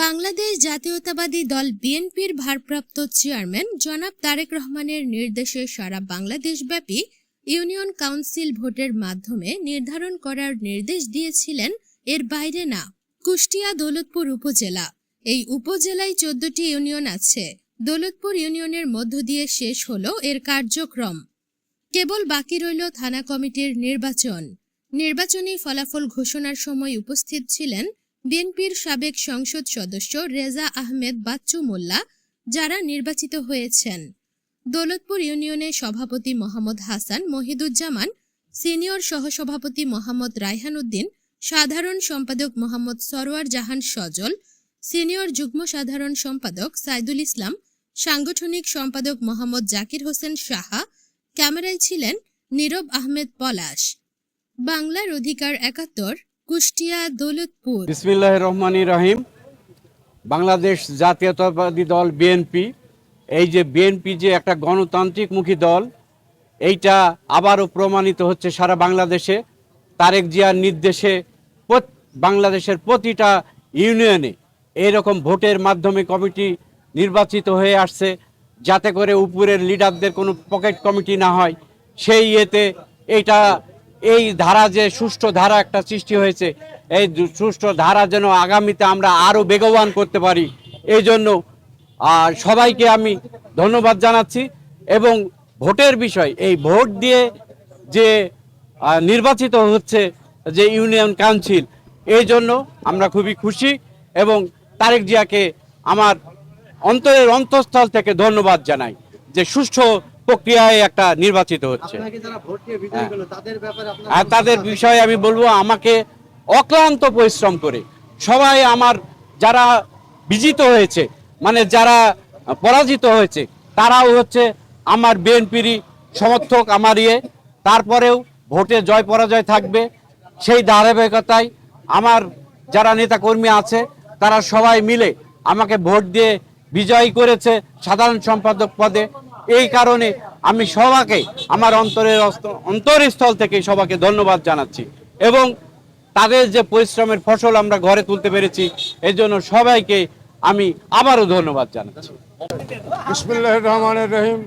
বাংলাদেশ জাতীয়তাবাদী দল বিএনপির ভারপ্রাপ্ত চেয়ারম্যান জনাব তারেক রহমানের নির্দেশে সারা বাংলাদেশব্যাপী ইউনিয়ন কাউন্সিল ভোটের মাধ্যমে নির্ধারণ করার নির্দেশ দিয়েছিলেন এর বাইরে না, কুষ্টিয়া দৌলতপুর উপজেলা। এই উপজেলায় চোদ্দটি ইউনিয়ন আছে। দৌলতপুর ইউনিয়নের মধ্য দিয়ে শেষ হল এর কার্যক্রম। কেবল বাকি রইল থানা কমিটির নির্বাচন। নির্বাচনী ফলাফল ঘোষণার সময় উপস্থিত ছিলেন বিএনপির সাবেক সংসদ সদস্য রেজা আহমেদ বাচ্চু মোল্লা, যারা নির্বাচিত হয়েছেন। দৌলতপুর ইউনিয়নের সভাপতি মোহাম্মদ হাসান মহিদুজ্জামান, সিনিয়র সহসভাপতি মোহাম্মদ রায়হান উদ্দিন, সাধারণ সম্পাদক মোহাম্মদ সরোয়ার জাহান সজল, সিনিয়র যুগ্ম সাধারণ সম্পাদক সাইদুল ইসলাম, সাংগঠনিক সম্পাদক মোহাম্মদ জাকির হোসেন সাহা, ক্যামেরায় ছিলেন নীরব আহমেদ পলাশ। বাংলার অধিকার একাত্তর কুষ্টিয়া দৌলতপুর। বিসমিল্লাহ রহমান রহিম। বাংলাদেশ জাতীয়তাবাদী দল বিএনপি। এই যে বিএনপি যে একটা গণতান্ত্রিকমুখী দল, এইটা আবারও প্রমাণিত হচ্ছে সারা বাংলাদেশে। তারেক জিয়ার নির্দেশে বাংলাদেশের প্রতিটা ইউনিয়নে এইরকম ভোটের মাধ্যমে কমিটি নির্বাচিত হয়ে আসছে, যাতে করে উপরের লিডারদের কোনো পকেট কমিটি না হয়। সেই ইয়েতে এইটা এই ধারা যে সুষ্ঠু ধারা একটা সৃষ্টি হয়েছে, এই সুষ্ঠু ধারা যেন আগামীতে আমরা আরও বেগবান করতে পারি, এই জন্য সবাইকে আমি ধন্যবাদ জানাচ্ছি এবং ভোটের বিষয়, এই ভোট দিয়ে যে নির্বাচিত হচ্ছে যে ইউনিয়ন কাউন্সিল, এই জন্য আমরা খুবই খুশি এবং তারেক জিয়াকে আমার অন্তরের অন্তঃস্থল থেকে ধন্যবাদ জানাই যে সুষ্ঠু প্রক্রিয়ায় একটা নির্বাচিত হচ্ছে। তাদের আর তাদের বিষয়ে আমি বলব আমাকে অক্লান্ত পরিশ্রম করে সবাই আমার যারা বিজিত হয়েছে মানে যারা পরাজিত হয়েছে তারাও হচ্ছে আমার বিএনপিরই সমর্থক আমার ইয়ে। তারপরেও ভোটে জয় পরাজয় থাকবে সেই ধারাবাহিকতায় আমার যারা নেতাকর্মী আছে তারা সবাই মিলে আমাকে ভোট দিয়ে বিজয়ী করেছে সাধারণ সম্পাদক পদে। এই কারণে আমি সবাকে, আমার অন্তরের অন্তরস্থল থেকে সবাইকে ধন্যবাদ জানাচ্ছি এবং তাদের যে পরিশ্রমের ফসল আমরা ঘরে তুলতে পেরেছি এই জন্য সবাইকে আমি আবারও ধন্যবাদ জানাচ্ছি। বিসমুল্লাহ রহমানের রহিম।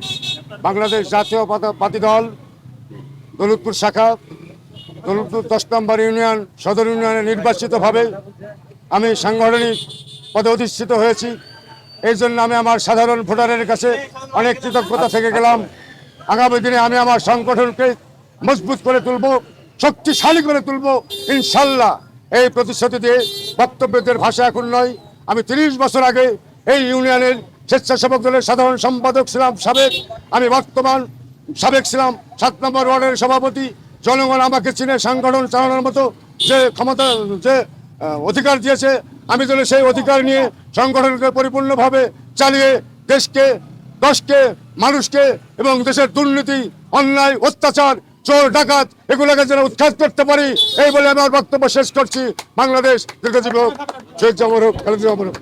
বাংলাদেশ জাতীয় পাতি দল, দৌলতপুর শাখা, দৌলতপুর দশ নম্বর ইউনিয়ন, সদর ইউনিয়নে নির্বাচিতভাবে আমি সাংগঠনিক পদে অধিষ্ঠিত হয়েছি। এই জন্য আমি আমার সাধারণ ভোটারের কাছে অনেক কৃতজ্ঞতা থেকে গেলাম। আগামী দিনে আমি আমার সংগঠনকে মজবুত করে তুলব, শক্তিশালী করে তুলব, ইনশাল্লাহ। এই প্রতিশ্রুতি দিয়ে বক্তব্যদের ভাষা এখন নয়, আমি তিরিশ বছর আগে এই ইউনিয়নের স্বেচ্ছাসেবক দলের সাধারণ সম্পাদক ছিলাম সাবেক, আমি বর্তমান সাবেক ছিলাম সাত নম্বর ওয়ার্ডের সভাপতি। জনগণ আমাকে চিনে, সংগঠন চালানোর মতো যে ক্ষমতা, যে অধিকার দিয়েছে আমি যেন সেই অধিকার নিয়ে সংগঠনকে পরিপূর্ণভাবে চালিয়ে দেশকে, দশকে, মানুষকে এবং দেশের দুর্নীতি, অন্যায়, অত্যাচার, চোর, ডাকাত এগুলোকে যেন উৎখাত করতে পারি, এই বলে আমি আমার বক্তব্য শেষ করছি। বাংলাদেশ দীর্ঘজীবী হোক, শহীদ জামর হোক খালেদ জামর হোক।